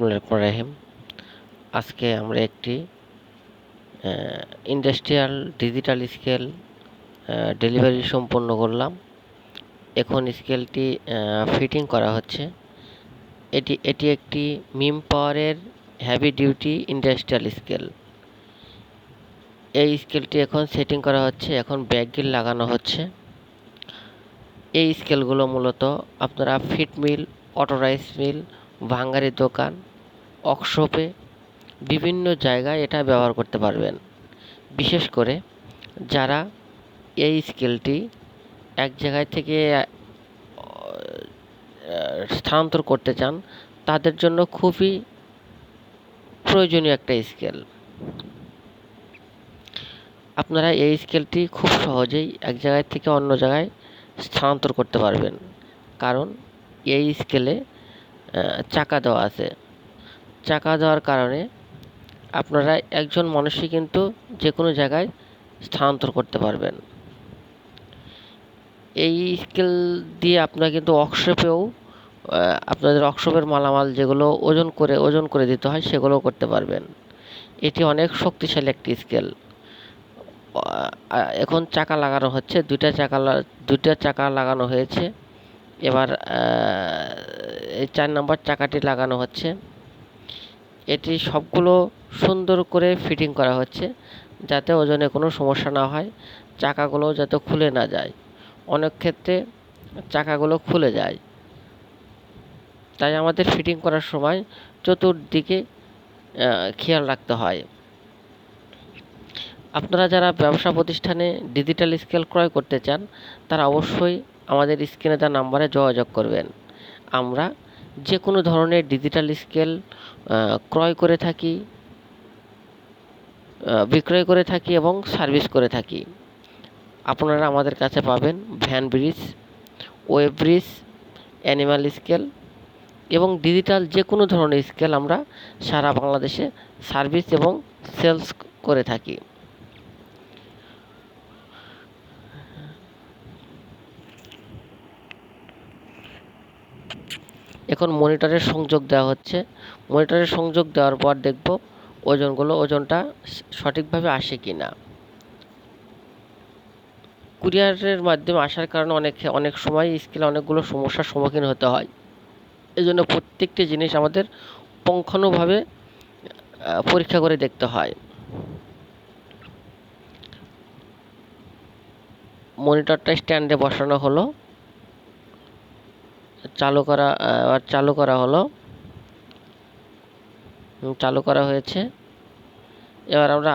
রহমান রাহিম আজকে আমরা একটি ইন্ডাস্ট্রিয়াল ডিজিটাল স্কেল ডেলিভারি সম্পন্ন করলাম। এখন স্কেলটি ফিটিং করা হচ্ছে। এটি এটি একটি মিম পাওয়ারের হ্যাভি ডিউটি ইন্ডাস্ট্রিয়াল স্কেল এই স্কেলটি এখন সেটিং করা হচ্ছে, এখন ব্যাকগিল লাগানো হচ্ছে। এই স্কেলগুলো মূলত আপনারা feed mill auto rice mill ভাঙ্গারির দোকান ওয়ার্কশপে বিভিন্ন জায়গায় এটা ব্যবহার করতে পারবেন। বিশেষ করে যারা এই স্কেলটি এক জায়গায় থেকে স্থানান্তর করতে চান, তাদের জন্য খুবই প্রয়োজনীয় একটা স্কেল। আপনারা এই স্কেলটি খুব সহজেই এক জায়গায় থেকে অন্য জায়গায় স্থানান্তর করতে পারবেন। কারণ এই স্কেলে চাকা দেওয়া আছে। চাকা দেওয়ার কারণে আপনারা একজন মানুষই কিন্তু যে কোনো জায়গায় স্থানান্তর করতে পারবেন। এই স্কেল দিয়ে আপনারা কিন্তু ওয়ার্কশপেও আপনাদের ওয়ার্কশপের মালামাল যেগুলো ওজন করে ওজন করে দিতে হয় সেগুলোও করতে পারবেন। এটি অনেক শক্তিশালী একটি স্কেল এখন চাকা লাগানো হচ্ছে। দুইটা চাকা দুইটা চাকা লাগানো হয়েছে। এবার এই চার নম্বর চাকাটি লাগানো হচ্ছে। এটি সবগুলো সুন্দর করে ফিটিং করা হচ্ছে যাতে ওজনে কোনো সমস্যা না হয়, চাকাগুলো যাতে খুলে না যায়। অনেক ক্ষেত্রে চাকাগুলো খুলে যায়। তাই আমাদের ফিটিং করার সময় চতুর্দিকে খেয়াল রাখতে হয়। আপনারা যারা ব্যবসা প্রতিষ্ঠানে ডিজিটাল স্কেল ক্রয় করতে চান, তারা অবশ্যই আমাদের স্ক্রিনে দেওয়া নাম্বারে যোগাযোগ করবেন। আমরা যে কোনো ধরনের ডিজিটাল স্কেল ক্রয় করে থাকি বিক্রয় করে থাকি এবং সার্ভিস করে থাকি। আপনারা আমাদের কাছে পাবেন van bridge weighbridge animal scale এবং ডিজিটাল যে কোনো ধরনের স্কেল আমরা সারা বাংলাদেশে সার্ভিস এবং সেলস করে থাকি। এখন মনিটরের সংযোগ দেওয়া হচ্ছে। মনিটরের সংযোগ দেওয়ার পর দেখব ওজনগুলো, ওজনটা সঠিকভাবে আসে কি না কুরিয়ারের মাধ্যমে আসার কারণে অনেক অনেক সময় স্কেলে অনেকগুলো সমস্যার সম্মুখীন হতে হয়। এই জন্য প্রত্যেকটি জিনিস আমাদের পঙ্খানুভাবে পরীক্ষা করে দেখতে হয়। মনিটরটা স্ট্যান্ডে বসানো হলো। চালু করা চালু করা হলো। চালু করা হয়েছে। এবার আমরা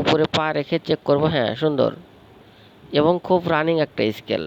উপরে পা রেখে চেক করব। হ্যাঁ সুন্দর। এবং খুব রানিং একটা স্কেল